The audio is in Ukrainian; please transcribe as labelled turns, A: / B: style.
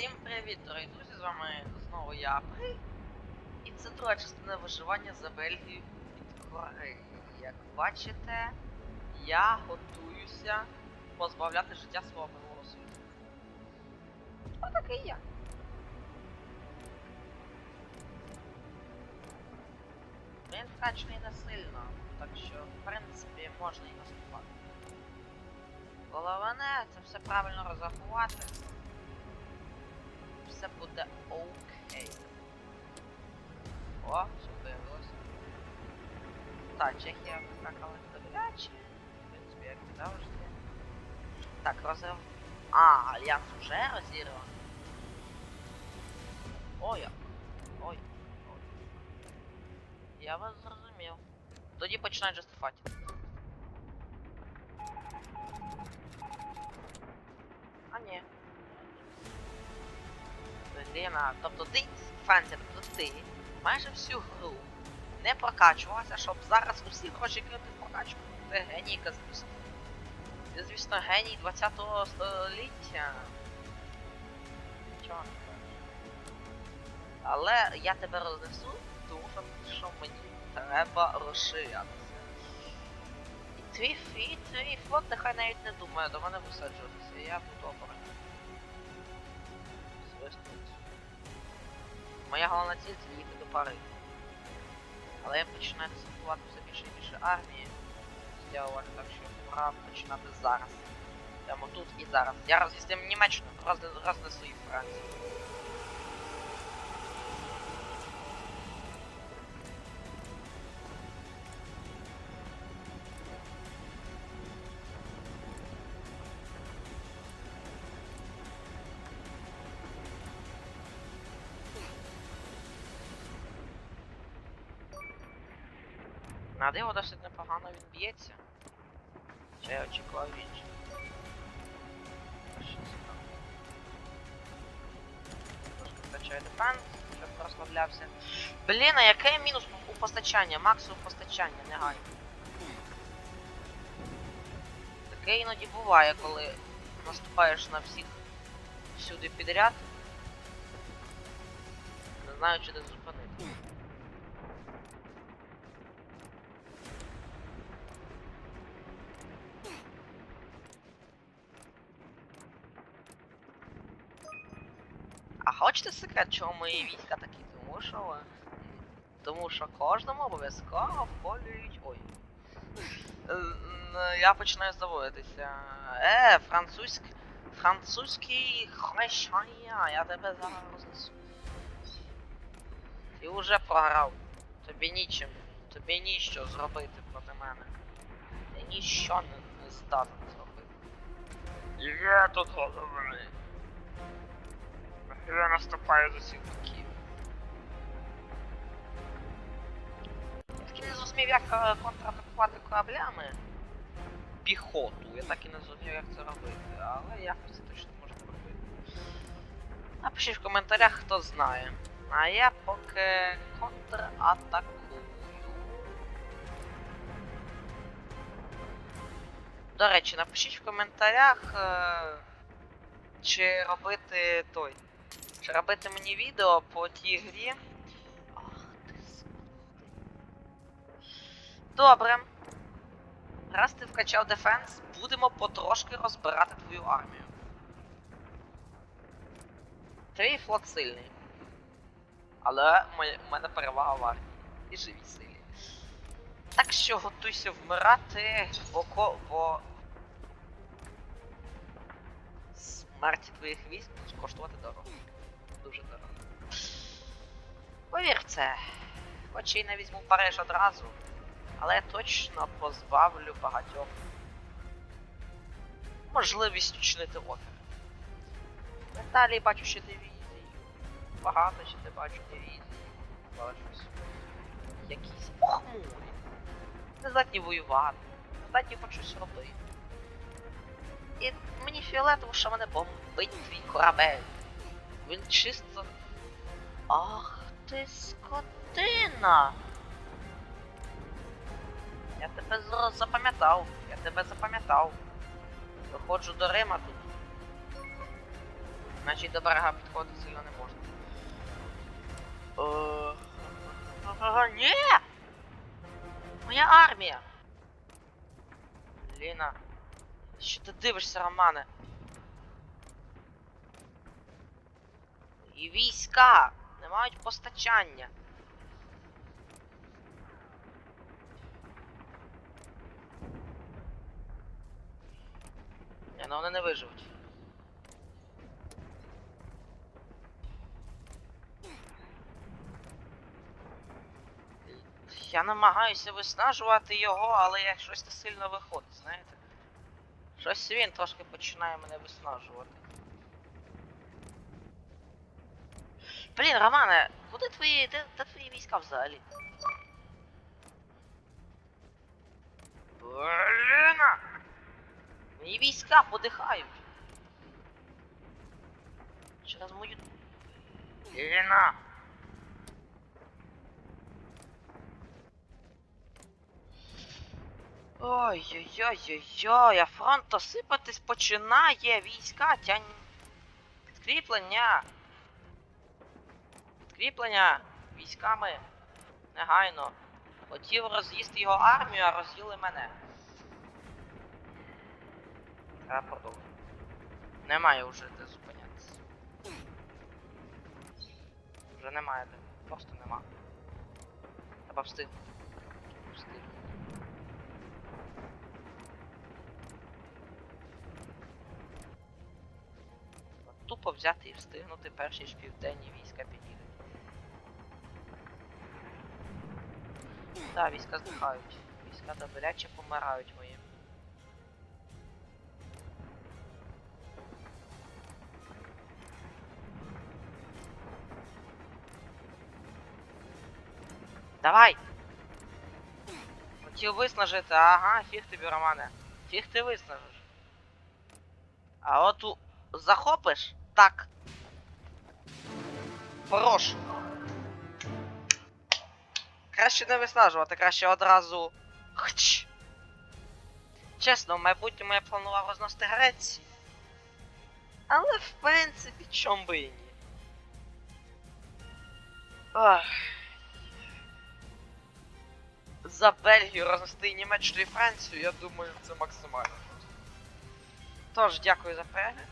A: Всім привіт, дорогі друзі! З вами знову я При. І це друга частина виживання за Бельгію від Кореї. Як бачите, я готуюся позбавляти життя свого минулого світу. Отакий я. Він вкачаний не сильно, так що, в принципі, можна і наступати. Головне це все правильно розрахувати все буде окей. О, все появилось. Так, Чехія вискакала добряче. В принципі, як і завжди. Так, розрив. А, альянс уже розірваний. Ой, як. ой, ой. Я вас зрозумів. Тоді починай джастифати. Ліна, тобто ти, Франція, тобто ти майже всю гру не прокачувалася, щоб зараз усі гроші кинути в прокачку. Ти генійка, звісно. Ти, звісно, геній 20-го століття. Чого? Але я тебе рознесу, тому що, мені треба розширятися. І твій фіт, твій флот нехай навіть не думає до мене висаджуватися, я буду обороняти. Свистується. Моя головна ціль це їхати до пари. Але я починаю десантувати все більше і більше армії. Зробити так, що пора починати зараз. Прямо тут і зараз. Я розвістив Німеччину, розне- рознесу і Францію. На диво досить непогано він б'ється. Чи я очікував інше. Трошки дефенс, щоб розслаблявся. Блін, а яке мінус у постачання? Максимум постачання, негайно. Таке іноді буває, коли наступаєш на всіх всюди підряд. Не знаю, чи де зупинити. А хочете секрет, чому мої війська такі? Тому що. Тому що кожному обов'язково вколюють. Ой. Е, Я починаю заводитися. Е, французьк... Французький хрещання, я тебе зараз рознесу. Ти вже програв. Тобі нічим. Тобі ніщо зробити проти мене. Ти ніщо не, не здатен зробити. Я тут головний. Я наступаю з усіх боків. Я так і не зрозумів, як е, контратакувати кораблями. Піхоту. Я так і не зрозумів, як це робити, але якось це точно можна робити. Напишіть в коментарях, хто знає. А я поки контратакую. До речі, напишіть в коментарях, е, чи робити той. Робити мені відео по тій грі? Ах ти. Добре. Раз ти вкачав дефенс, будемо потрошки розбирати твою армію. Твій флот сильний. Але в мене перевага в армії. І живі силі. Так що готуйся вмирати, бо ко. бо. Смерті твоїх військ коштувати дорого. Дуже дорого. Повір в це. Хоч і не візьму Париж одразу, але точно позбавлю багатьох можливість вчинити опір. Далі бачу ще дивізії. Багато ще не бачу дивізій. Бачусь. Якісь похмурі. Не здатні воювати. Не здатні хоч щось робити. І мені фіолетово, що мене бомбить твій корабель. Він чисто. Ах ти скотина! Я тебе запам'ятав. Я тебе запам'ятав. Виходжу до Рима тут. Значить до берега підходити сильно не можна. Е, Ага, ні! Моя армія! Ліна. Що ти дивишся, Романе? І війська не мають постачання. Ні, ну вони не виживуть. Я намагаюся виснажувати його, але як щось не сильно виходить, знаєте? Щось він трошки починає мене виснажувати. Блін, Романе, куди твої. де, де твої війська взагалі? Блін! Мої війська подихають. Через мою. Ліна! Ой-ой-ой-ой-ой, а фронт осипатись починає, війська тянь. Підкріплення. Підкріплення військами. Негайно. Хотів роз'їсти його армію, а роз'їли мене. Треба продовжувати. Немає вже де зупинятися. Вже немає де. Просто нема. Треба встигнути. Встигнути. Тупо взяти і встигнути перші ж південні війська підійдуть. Так, війська здихають. Війська добряче помирають мої. Давай! Хотів виснажити, ага, фіг тобі, Романе. Фіг ти виснажиш. А от у... захопиш? Так. Хорош. Краще не виснажувати, краще одразу. Хч. Чесно, в майбутньому я планував розносити Грецію. Але в принципі, чом би і ні. Ах. За Бельгію рознести Німеччину і Францію, я думаю, це максимально. Тож, дякую за перегляд.